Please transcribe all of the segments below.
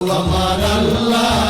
আমার আল্লাহ।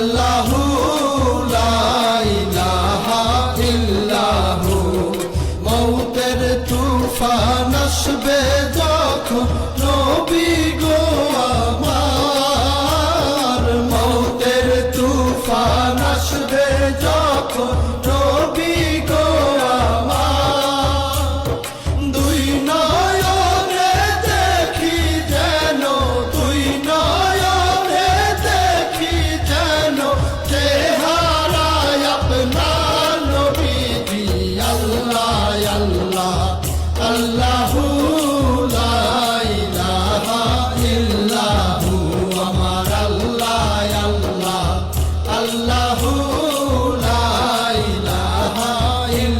আল্লাহু লা ইলাহা ইল্লাহু। মউতের তুফান আসবে যখন নবী Ibrahim